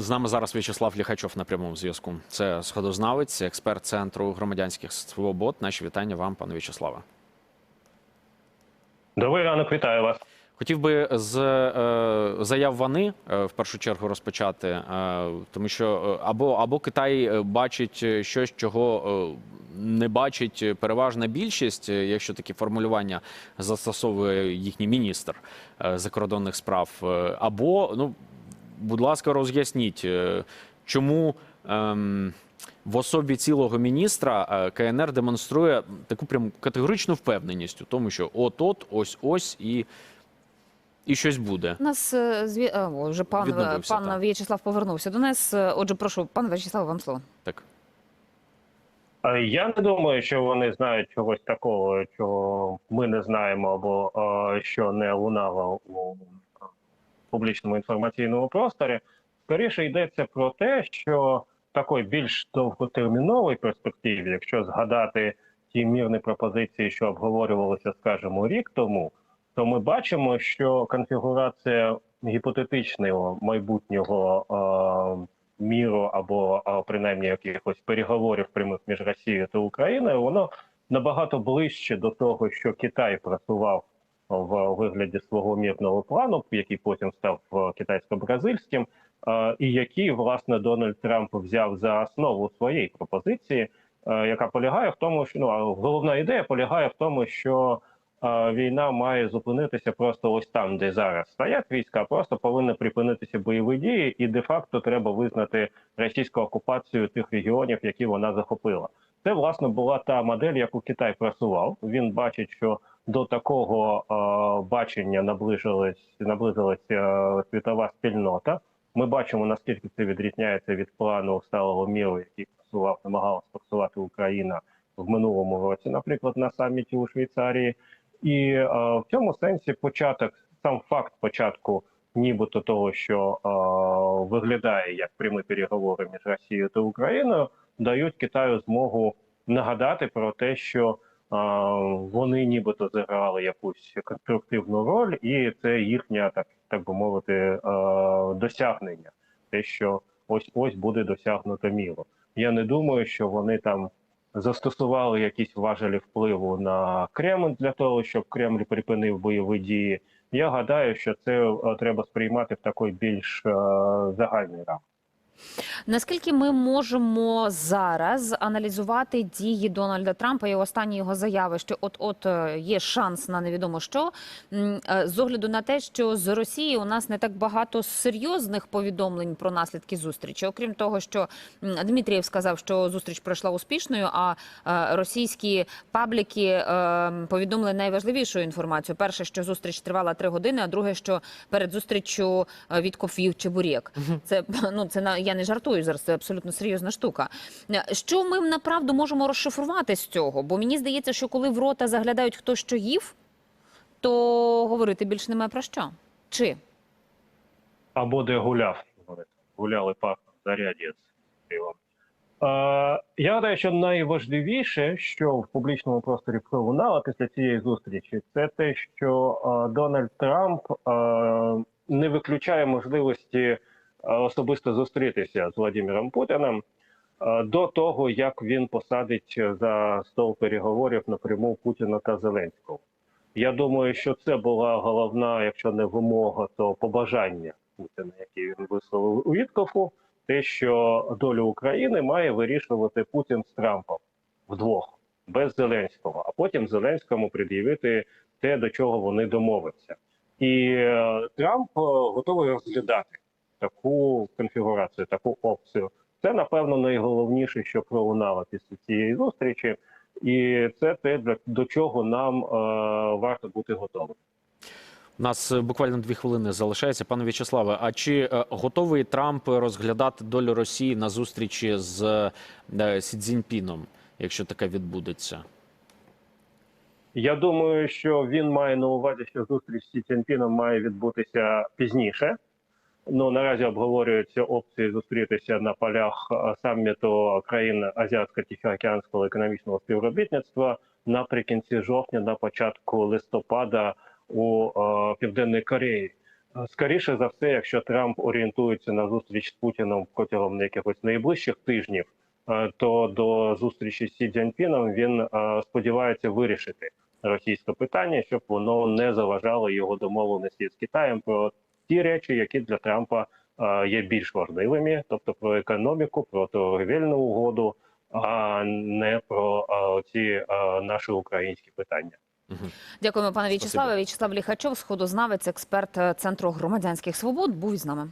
З нами зараз В'ячеслав Ліхачов на прямому зв'язку. Це сходознавець, експерт центру громадянських свобод. Наші вітання вам, пане В'ячеславе. Добрий ранок, вітаю вас. Хотів би з е, заяв Вани е, в першу чергу розпочати, е, тому що або або Китай бачить щось, чого е, не бачить переважна більшість, якщо такі формулювання застосовує їхній міністр е, закордонних справ, е, або ну, будь ласка, роз'ясніть, е, чому. ем, в особі цілого міністра е, КНР демонструє таку прям категоричну впевненість у тому, що от-от, ось-ось і, і щось буде. У нас е, зві... о, вже пан, Відновився, пан так. В'ячеслав повернувся до нас. Отже, прошу, пане В'ячеслав, вам слово. Так. Я не думаю, що вони знають чогось такого, чого ми не знаємо, або що не лунало у публічному інформаційному просторі. Скоріше йдеться про те, що в такої більш довготерміновій перспективі, якщо згадати ті мірні пропозиції, що обговорювалися, скажімо, рік тому, то ми бачимо, що конфігурація гіпотетичного майбутнього е, міру або а, принаймні якихось переговорів прямих між Росією та Україною, воно набагато ближче до того, що Китай просував в вигляді свого мірного плану, який потім став е, китайсько-бразильським, е, і який власне Дональд Трамп взяв за основу своєї пропозиції, е, яка полягає в тому, що ну головна ідея полягає в тому, що війна має зупинитися просто ось там, де зараз стоять війська, просто повинні припинитися бойові дії, і де-факто треба визнати російську окупацію тих регіонів, які вона захопила. Це власне була та модель, яку Китай просував. Він бачить, що до такого е, бачення наближилась наблизилась е, світова спільнота. Ми бачимо наскільки це відрізняється від плану сталого міру, який просував, намагалась просувати Україна в минулому році, наприклад, на саміті у Швейцарії. І е, в цьому сенсі початок, сам факт початку, нібито того, що е, виглядає як прямі переговори між Росією та Україною, дають Китаю змогу нагадати про те, що вони нібито зіграли якусь конструктивну роль, і це їхнє, так так би мовити, досягнення. Те, що ось ось буде досягнуто міло. Я не думаю, що вони там застосували якісь важелі впливу на Кремль для того, щоб Кремль припинив бойові дії. Я гадаю, що це треба сприймати в такий більш загальний рамок. Наскільки ми можемо зараз аналізувати дії Дональда Трампа і останні його заяви, що от от е, є шанс на невідомо що? Е, з огляду на те, що з Росії у нас не так багато серйозних повідомлень про наслідки зустрічі, окрім того, що Дмитрієв сказав, що зустріч пройшла успішною, а е, російські пабліки повідомили найважливішу інформацію: перше, що зустріч тривала три години, а друге, що перед зустрічю їв чебурек. Це ну це я не жартую зараз. Це абсолютно серйозна штука. Е, Що ми направду можемо розшифрувати з цього? Бо мені здається, що коли в рота заглядають хто що їв, то говорити більш немає про що. Чи або де гуляв. Гуляли по заряді. Е, я гадаю, що найважливіше, що в публічному просторі пролунало після цієї зустрічі, це те, що е, Дональд Трамп не виключає можливості особисто зустрітися з Владимиром Путіним е, до того, як він посадить за стол переговорів напряму Путіна та Зеленського. Я думаю, що це була головна, якщо не вимога, то побажання Путіна, яке він висловив у Віткофу, те, що долю України має вирішувати Путін з Трампом вдвох, без Зеленського, а потім Зеленському пред'явити те, до чого вони домовляться. І е, Трамп е, готовий розглядати таку конфігурацію, таку опцію. Це напевно найголовніше, що пролунало після цієї зустрічі, і це те, до чого нам е, варто бути готовим. У нас е, буквально дві хвилини залишається. Пане В'ячеславе, а чи е, готовий Трамп розглядати долю Росії на зустрічі з е, Сі Цзіньпіном, якщо таке відбудеться? Я думаю, що він має на увазі, що зустріч з Сі Цзіньпіном має відбутися пізніше. Ну наразі обговорюються опції зустрітися на полях е, саміту країн Азіатсько-Тихоокеанського економічного співробітництва наприкінці жовтня, на початку листопада у е, Південній Кореї. Скоріше за все, якщо Трамп орієнтується на зустріч з Путіном протягом якихось найближчих тижнів, е, то до зустрічі з Сі Цзіньпіном він е, сподівається вирішити російське питання, щоб воно не заважало його домовленості з Китаєм про ті речі, які для Трампа е, є більш важливими, тобто про економіку, про торгівельну угоду, а не про е, ці е, наші українські питання. Дякуємо, пане В'ячеславе. В'ячеслав Ліхачов, сходознавець, експерт Центру громадянських свобод, був із нами.